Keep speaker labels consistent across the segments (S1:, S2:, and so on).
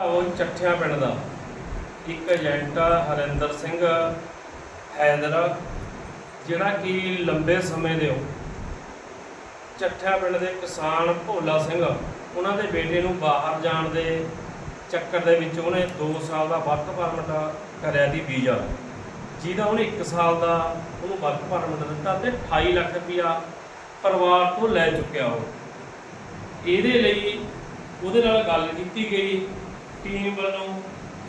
S1: ਉਹ ਚੱਠਿਆਂ ਪਿੰਡ ਦਾ। ਇੱਕ ਏਜੰਟ ਹਰਿੰਦਰ ਸਿੰਘ, ਹੈਦਰ ਜਿਹੜਾ ਕਿ ਲੰਬੇ ਸਮੇਂ ਦੇ ਉਹ। ਚੱਠਿਆਂ ਪਿੰਡ ਦੇ ਕਿਸਾਨ ਭੋਲਾ ਸਿੰਘ, ਉਹਨਾਂ ਦੇ ਬੇਟੇ ਨੂੰ ਬਾਹਰ ਜਾਣ ਦੇ ਚੱਕਰ ਦੇ ਵਿੱਚ ਉਹਨੇ 2 ਸਾਲ ਦਾ ਵਰਕ ਪਰਮਿਟ ਕਰਿਆ ਦੀ ਵੀਜ਼ਾ। ਜਿਹਦਾ ਉਹਨੇ 1 ਸਾਲ ਦਾ ਉਹਨੂੰ ਵਰਕ ਪਰਮਿਟ ਦਿੱਤਾ ਤੇ 28 ਲੱਖ ਰੁਪਇਆ ਪਰਿਵਾਰ ਤੋਂ ਲੈ ਚੁੱਕਿਆ ਉਹ। ਇਹਦੇ ਲਈ ਉਹਦੇ ਨਾਲ ਗੱਲ ਕੀਤੀ ਗਈ। ਟੀਮ ਵੱਲੋਂ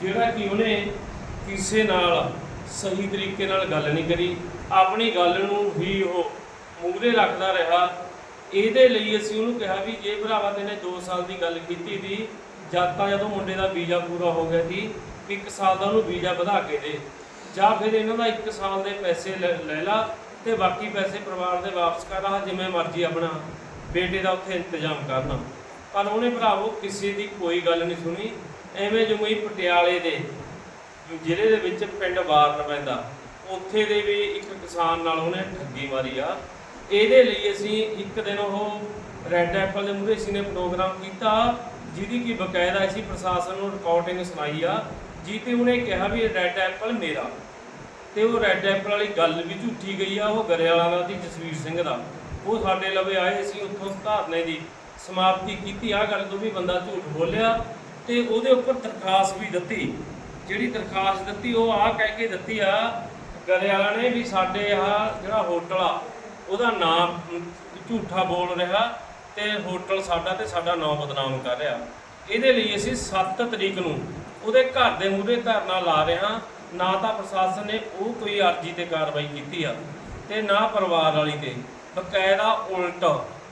S1: ਜਿਹੜਾ ਕਿ ਉਹਨੇ ਕਿਸੇ ਨਾਲ ਸਹੀ ਤਰੀਕੇ ਨਾਲ ਗੱਲ ਨਹੀਂ ਕਰੀ, ਆਪਣੀ ਗੱਲ ਨੂੰ ਹੀ ਉਹ ਮੂਹਰੇ ਰੱਖਦਾ ਰਿਹਾ। ਇਹਦੇ ਲਈ ਅਸੀਂ ਉਹਨੂੰ ਕਿਹਾ ਵੀ ਜੇ ਭਰਾਵਾ ਤੈਨੇ 2 ਸਾਲ ਦੀ ਗੱਲ ਕੀਤੀ ਦੀ ਜਦ ਤਾਂ ਜਦੋਂ ਮੁੰਡੇ ਦਾ ਵੀਜ਼ਾ ਪੂਰਾ ਹੋ ਗਿਆ ਸੀ ਇੱਕ ਸਾਲ ਦਾ ਉਹਨੂੰ ਵੀਜ਼ਾ ਵਧਾ ਕੇ ਦੇ, ਜਾਂ ਫਿਰ ਇਹਨਾਂ ਦਾ 1 ਸਾਲ ਦੇ ਪੈਸੇ ਲੈ ਲੈ ਲਾ ਤੇ ਬਾਕੀ ਪੈਸੇ ਪਰਿਵਾਰ ਦੇ ਵਾਪਸ ਕਰ ਆ, ਜਿਵੇਂ ਮਰਜ਼ੀ ਆਪਣਾ ਬੇਟੇ ਦਾ ਉੱਥੇ ਇੰਤਜ਼ਾਮ ਕਰਨਾ। ਪਰ ਉਹਨੇ ਭਰਾਵੋ, ਕਿਸੇ ਦੀ ਕੋਈ ਗੱਲ ਨਹੀਂ ਸੁਣੀ। ਐਵੇਂ ਜਿਵੇਂ ਪਟਿਆਲੇ ਦੇ ਜ਼ਿਲ੍ਹੇ ਦੇ ਵਿੱਚ ਪਿੰਡ ਬਾਰਨ ਪੈਂਦਾ, ਉੱਥੇ ਦੇ ਵੀ ਇੱਕ ਕਿਸਾਨ ਨਾਲ ਉਹਨੇ ਠੱਗੀ ਮਾਰੀ ਆ। ਇਹਦੇ ਲਈ ਅਸੀਂ ਇੱਕ ਦਿਨ ਉਹ ਰੈੱਡ ਐਪਲ ਦੇ ਮੂਹਰੇ ਸੀ ਨੇ ਪ੍ਰੋਗਰਾਮ ਕੀਤਾ, ਜਿਹਦੀ ਕੀ ਬਕਾਇਦਾ ਅਸੀਂ ਪ੍ਰਸ਼ਾਸਨ ਨੂੰ ਰਿਕਾਰਡਿੰਗ ਸੁਣਾਈ ਆ, ਜਿਹਤੇ ਉਹਨੇ ਕਿਹਾ ਵੀ ਇਹ ਰੈੱਡ ਐਪਲ ਮੇਰਾ। ਤੇ ਉਹ ਰੈੱਡ ਐਪਲ ਵਾਲੀ ਗੱਲ ਵੀ ਝੂਠੀ ਗਈ ਆ, ਉਹ ਗਰੇਵਾਲਾ ਦਾ ਦੀ ਜਸਵੀਰ ਸਿੰਘ ਦਾ। ਉਹ ਸਾਡੇ ਲਵੇ ਆਏ ਸੀ ਉੱਥੋਂ ਧਾਰਨੇ ਦੀ ਸਮਾਪਤੀ ਕੀਤੀ। ਆ ਗੱਲ ਤੋਂ ਵੀ ਬੰਦਾ ਝੂਠ ਬੋਲਿਆ ਤੇ ਉਹਦੇ ਉੱਪਰ ਦਰਖਾਸਤ ਵੀ ਦਿੱਤੀ। ਜਿਹੜੀ ਦਰਖਾਸਤ ਦਿੱਤੀ, ਉਹ ਆ ਕਹਿ ਕੇ ਦਿੱਤੀ ਆ, ਗਰੇਵਾਲਾ ਨੇ ਵੀ ਸਾਡੇ ਆ ਜਿਹੜਾ ਹੋਟਲ ਆ, ਉਹਦਾ ਨਾਮ ਝੂਠਾ ਬੋਲ ਰਿਹਾ ਤੇ ਹੋਟਲ ਸਾਡਾ ਤੇ ਸਾਡਾ ਨਾਮ ਬਦਨਾਮ ਕਰ ਰਿਹਾ। ਇਹਦੇ ਲਈ ਅਸੀਂ 7 ਤਰੀਕ ਨੂੰ ਉਹਦੇ ਘਰ ਦੇ ਮੂਹਰੇ ਧਰਨਾ ਲਾ ਰਹੇ ਹਾਂ। ਨਾ ਤਾਂ ਪ੍ਰਸ਼ਾਸਨ ਨੇ ਉਹ ਕੋਈ ਅਰਜੀ ਤੇ ਕਾਰਵਾਈ ਕੀਤੀ ਆ ਤੇ ਨਾ ਪਰਿਵਾਰ ਵਾਲੀ ਤੇ। ਬਕਾਇਦਾ ਉਲਟ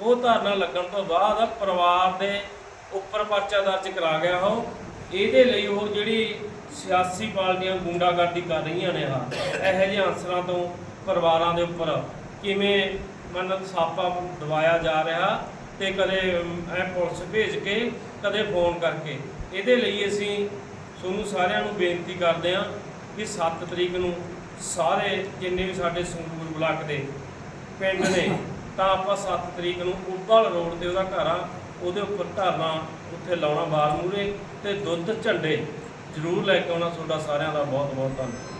S1: ਉਹ ਧਰਨਾ ਲੱਗਣ ਤੋਂ ਬਾਅਦ ਪਰਿਵਾਰ ਦੇ ਉੱਪਰ ਪਰਚਾ ਦਰਜ ਕਰਾ ਗਿਆ ਉਹ। ਇਹਦੇ ਲਈ ਉਹ ਜਿਹੜੀ ਸਿਆਸੀ ਪਾਰਟੀਆਂ ਗੁੰਡਾਗਰਦੀ ਕਰ ਰਹੀਆਂ ਨੇ ਆ ਇਹੋ ਜਿਹੇ ਅਨਸਰਾਂ ਤੋਂ ਪਰਿਵਾਰਾਂ ਦੇ ਉੱਪਰ ਕਿਵੇਂ ਮਨਤ ਸਾਪਾ ਦਵਾਇਆ ਜਾ ਰਿਹਾ ਤੇ ਕਦੇ ਐ ਪੁਲਿਸ ਭੇਜ ਕੇ, ਕਦੇ ਫੋਨ ਕਰਕੇ। ਇਹਦੇ ਲਈ ਅਸੀਂ ਤੁਹਾਨੂੰ ਸਾਰਿਆਂ ਨੂੰ ਬੇਨਤੀ ਕਰਦੇ ਹਾਂ ਕਿ 7 ਤਰੀਕ ਨੂੰ ਸਾਰੇ ਜਿੰਨੇ ਵੀ ਸਾਡੇ ਸੰਗਰੂਰ ਬਲਾਕ ਦੇ ਪਿੰਡ ਨੇ ਤਾਂ ਆਪਾਂ 7 ਤਰੀਕ ਨੂੰ ਉਬਲ ਰੋਡ ਤੇ ਉਹਦਾ ਘਰ ਆ, ਉਹਦੇ ਉੱਪਰ ਧਰਨਾ, ਉੱਥੇ ਲਾਉਣਾ ਬਾਰ ਮੂਰੇ ਤੇ ਦੁੱਧ ਝੰਡੇ ਜ਼ਰੂਰ ਲੈ ਕੇ ਆਉਣਾ। ਤੁਹਾਡਾ ਸਾਰਿਆਂ ਦਾ ਬਹੁਤ ਬਹੁਤ ਧੰਨਵਾਦ।